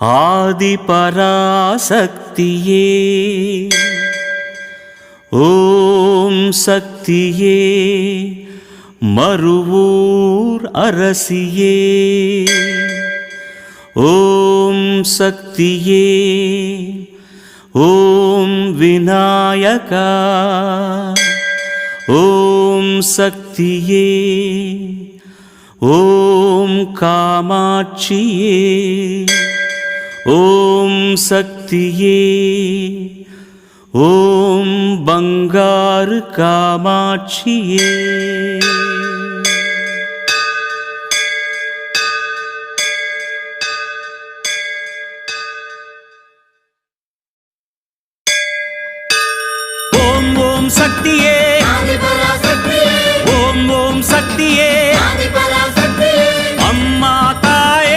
ஆதிபராசக்தியே. ஓம் சக்தியே மறுவூர் அரசியே. ஓம் சக்தியே ஓம் விநாயகா. ஓம் சக்தியே ஓம் காமாட்சியே ஓம் சக்தியே ஓம் பங்காரு காமாட்சியே. ஓம் ஓம் சக்தியே ஓம் ஓம் சக்தியே.